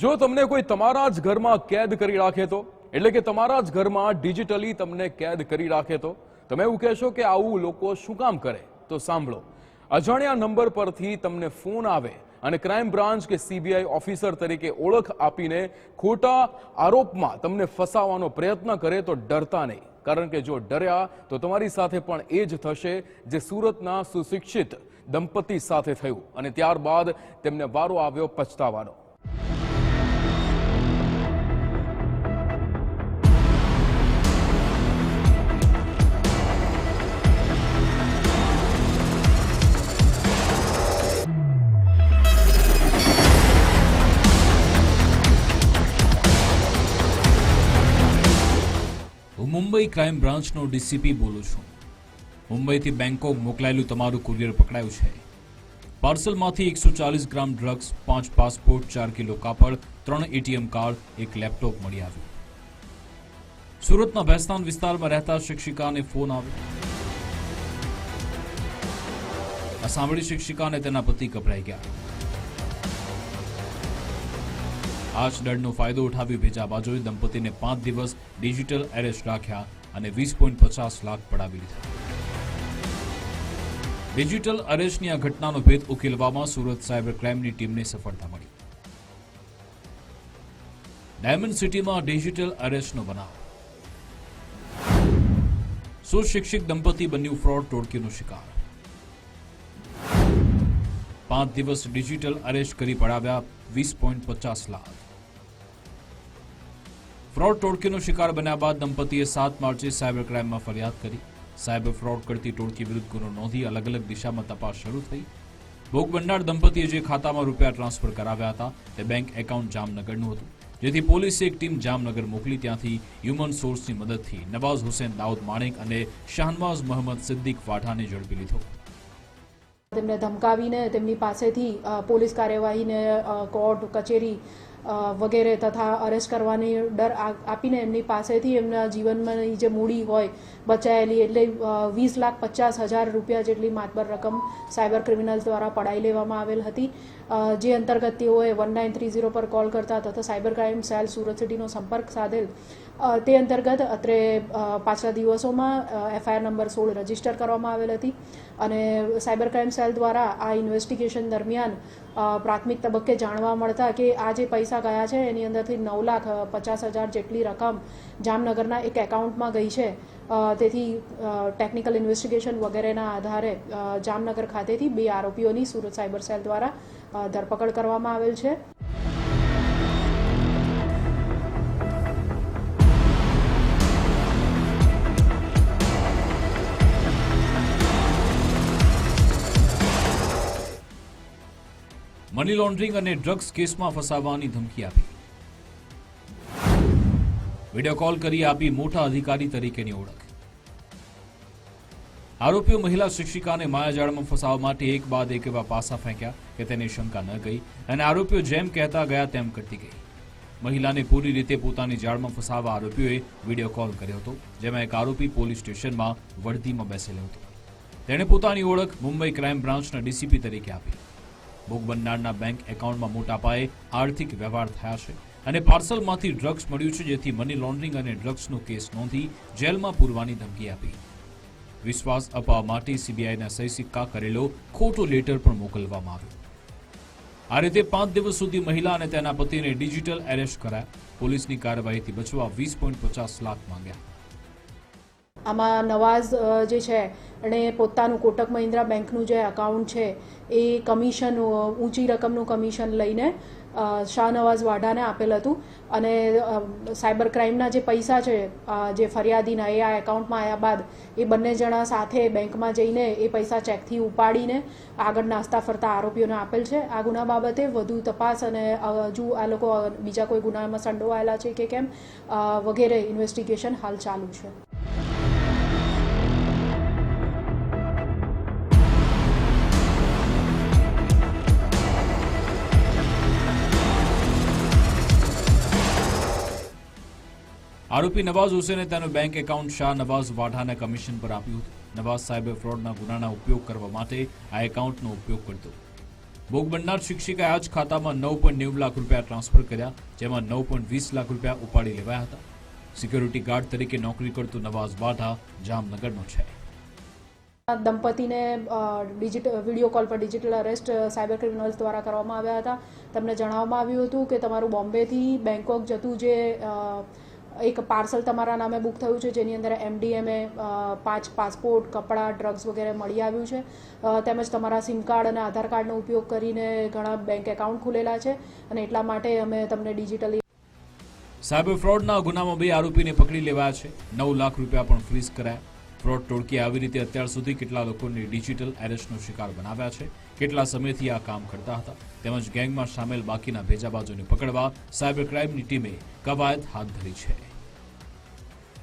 જો તમને કોઈ તમારા જ ઘરમાં કેદ કરી રાખે તો, એટલે કે તમારા જ ઘરમાં ડિજિટલી તમને કેદ કરી રાખે તો, તમે એવું કહેશો કે આવું લોકો શું કામ કરે? તો સાંભળો. અજાણ્યા નંબર પરથી તમને ફોન આવે અને ક્રાઇમ બ્રાન્ચ કે સીબીઆઈ ઓફિસર તરીકે ઓળખ આપીને ખોટા આરોપમાં તમને ફસાવવાનો પ્રયત્ન કરે તો ડરતા નહીં. કારણ કે જો ડર્યા તો તમારી સાથે પણ એ જ થશે જે સુરતના સુશિક્ષિત દંપતી સાથે થયું અને ત્યારબાદ તેમને વારો આવ્યો પછતાવાનો. મુંબઈ ક્રાઇમ બ્રાન્ચનો ડીસીપી બોલું છું. મુંબઈથી બેંકોક મોકલાયેલું તમારું કુરિયર પકડાયું છે. પાર્સલમાંથી એકસો ચાલીસ ગ્રામ ડ્રગ્સ, પાંચ પાસપોર્ટ, ચાર કિલો કાપડ, ત્રણ એટીએમ કાર્ડ, એક લેપટોપ મળી આવ્યું. સુરતના ભેસ્તાન વિસ્તારમાં રહેતા શિક્ષિકાને ફોન આવ્યો. આ સાંભળી શિક્ષિકાને તેના પતિ ગભરાઈ ગયા. આ જ ફાયદો ઉઠાવી ભેજાબાજોએ દંપતીને પાંચ દિવસ ડિજિટલ એરેસ્ટ રાખ્યા અને વીસ પોઈન્ટ પચાસ લાખ પડાવી લીધા. ડિજિટલ અરેસ્ટની આ ઘટનાનો ભેદ ઉકેલવામાં સુરત સાયબર ક્રાઇમની ટીમને સફળતા મળી. ડાયમંડ સિટીમાં ડિજિટલ અરેસ્ટનો બનાવ. સુશિક્ષિત દંપતી બન્યું ફ્રોડ ટોળકીનો શિકાર. પાંચ દિવસ ડિજિટલ અરેસ્ટ કરી પડાવ્યા વીસ પોઈન્ટ પચાસ લાખ. ફ્રોડ ટોળકીનો શિકાર બન્યા બાદ દંપતીએ સાત માર્ચે સાયબર ક્રાઇમમાં ફરિયાદ કરી. સાયબર ફ્રોડ કરતી ટોળકી વિરુદ્ધ ગુનો નોંધી અલગ અલગ દિશામાં તપાસ શરૂ થઈ. ભોગ બનનાર દંપતીએ જે ખાતામાં રૂપિયા ટ્રાન્સફર કરાવ્યા હતા તે બેંક એકાઉન્ટ જામનગરનું હતું. જેથી પોલીસે એક ટીમ જામનગર મોકલી ત્યાંથી હ્યુમન સોર્સની મદદથી નવાઝ હુસેન દાઉદ માણેક અને શાહનવાઝ મોહમ્મદ સિદ્દીક વાઠાને ઝડપી લીધો. તેમને ધમકાવીને તેમની પાસેથી પોલીસ કાર્યવાહીને કોર્ટ, કચેરી વગેરે તથા અરેસ્ટ કરવાની ડર આપીને એમની પાસેથી એમના જીવનમાંની જે મૂડી હોય, બચાયેલી એટલે વીસ લાખ પચાસ હજાર રૂપિયા જેટલી માતબર રકમ સાયબર ક્રિમિનલ્સ દ્વારા પડાવી લેવામાં આવેલ હતી. જે અંતર્ગત તેઓએ વન નાઇન થ્રી ઝીરો પર કોલ કરતા તથા સાયબર ક્રાઇમ સેલ સુરત સિટીનો સંપર્ક સાધેલ. તે અંતર્ગત અત્રે પાછલા દિવસોમાં એફઆઈઆર નંબર સોળ રજિસ્ટર કરવામાં આવેલ હતી અને સાયબર ક્રાઇમ સેલ દ્વારા આ ઇન્વેસ્ટિગેશન દરમિયાન પ્રાથમિક તબક્કે જાણવા મળતા કે આ જે પૈસા ગયા છે, એની અંદરથી નવ લાખ પચાસ હજાર જેટલી રકમ જામનગરના એક એકાઉન્ટમાં ગઈ છે. તેથી ટેકનિકલ ઇન્વેસ્ટિગેશન વગેરેના આધારે જામનગર ખાતેથી બે આરોપીઓની સુરત સાયબર સેલ દ્વારા ધરપકડ કરવામાં આવેલ છે. મની લોન્ડરિંગ અને ડ્રગ્સ કેસમાં ફસાવવાની ધમકી આપી. વીડિયો કોલ કરી આપી મોટા અધિકારી તરીકેની ઓળખ. આરોપીઓ મહિલા શિક્ષિકાને માયાજાળમાં ફસાવવા માટે એક બાદ એક એવા પાસા ફેંક્યા કે તેને શંકા ન ગઈ અને આરોપીઓ જેમ કહેતા ગયા તેમ કરતી ગઈ. મહિલાને પૂરી રીતે પોતાની જાળમાં ફસાવવા આરોપીઓએ વીડિયો કોલ કર્યો હતો, જેમાં એક આરોપી પોલીસ સ્ટેશનમાં વર્દીમાં બેસેલો હતો. તેણે પોતાની ઓળખ મુંબઈ ક્રાઇમ બ્રાન્ચના ડીસીપી તરીકે આપી. ભોગ બનનારના બેંક એકાઉન્ટમાં મોટા પાયે આર્થિક વ્યવહાર થયા છે અને પાર્સલમાંથી ડ્રગ્સ મળ્યું છે, જેથી મની લોન્ડરિંગ અને ડ્રગ્સનો કેસ નોંધી જેલમાં પૂરવાની ધમકી આપી. વિશ્વાસ અપાવવા માટે સીબીઆઈના સહી સિક્કા કરેલો ખોટો લેટર પણ મોકલવામાં આવ્યો. આ રીતે પાંચ દિવસ સુધી મહિલા અને તેના પતિને ડિજિટલ એરેસ્ટ કરાયા. પોલીસની કાર્યવાહીથી બચવા વીસ પોઈન્ટ પચાસ લાખ માંગ્યા. આમાં નવાઝ જે છે, એણે પોતાનું કોટક મહિન્દ્રા બેંકનું જે એકાઉન્ટ છે, એ કમિશન ઊંચી રકમનું કમિશન લઈને શાહનવાઝ વાઢાને આપેલ હતું. અને સાયબર ક્રાઇમના જે પૈસા છે જે ફરિયાદીના, એ આ એકાઉન્ટમાં આવ્યા બાદ, એ બંને જણા સાથે બેંકમાં જઈને એ પૈસા ચેકથી ઉપાડીને આગળ નાસ્તા ફરતા આરોપીઓને આપેલ છે. આ ગુના બાબતે વધુ તપાસ અને હજુ આ લોકો બીજા કોઈ ગુનામાં સંડોવાયેલા છે કે કેમ વગેરે ઇન્વેસ્ટિગેશન હાલ ચાલુ છે. આરોપી નવાઝ હુસેને તેનું બેંક એકાઉન્ટ શાહ નવાઝ વાઢાને કમિશન પર આપ્યું હતું. નવાઝ સાહેબે ફ્રોડના ગુનાના ઉપયોગ કરવા માટે આ એકાઉન્ટનો ઉપયોગ કરતો. ભોગ બનનાર શિક્ષિકાએ આ જ ખાતામાં નવ પોઈન્ટ નેવું લાખ રૂપિયા ટ્રાન્સફર કર્યા, જેમાં નવ પોઈન્ટ વીસ લાખ રૂપિયા ઉપાડી લેવાયા હતા. સિક્યોરિટી ગાર્ડ તરીકે નોકરી કરતો નવાઝ વાઢા જામનગરનો છે. દંપતીને ડિજિટલ વીડિયો કોલ પર ડિજિટલ અરેસ્ટ સાયબર ક્રિમિનલ્સ દ્વારા કરવામાં આવ્યા હતા. તમને જણાવવામાં આવ્યું હતું કે તમારું બોમ્બેથી બેંકોક જતું જે એક પાર્સલ તમારા નામે બુક થયું છે, જેની અંદર એમડીએમએ પાંચ પાસપોર્ટ, કપડાં, ડ્રગ્સ વગેરે મળી આવ્યું છે. તેમજ તમારા સિમ કાર્ડ અને આધાર કાર્ડનો ઉપયોગ કરીને ઘણા બેંક એકાઉન્ટ ખુલેલા છે અને એટલા માટે અમે તમને ડિજિટલી સાયબર ફ્રોડના ગુનામાં બે આરોપીને પકડી લેવાયા છે. નવ લાખ રૂપિયા પણ ફ્રીઝ કરાયા. ફ્રોડ ટોળકી આવી રીતે અત્યાર સુધી કેટલા લોકોને ડિજિટલ એરેસ્ટનો શિકાર બનાવ્યા છે? કેટલા સમયથી આ કામ કરતા હતા? તેમજ ગેંગમાં સામેલ બાકીના ભેજાબાજોને પકડવા સાયબર ક્રાઇમની ટીમે કવાયત હાથ ધરી છે.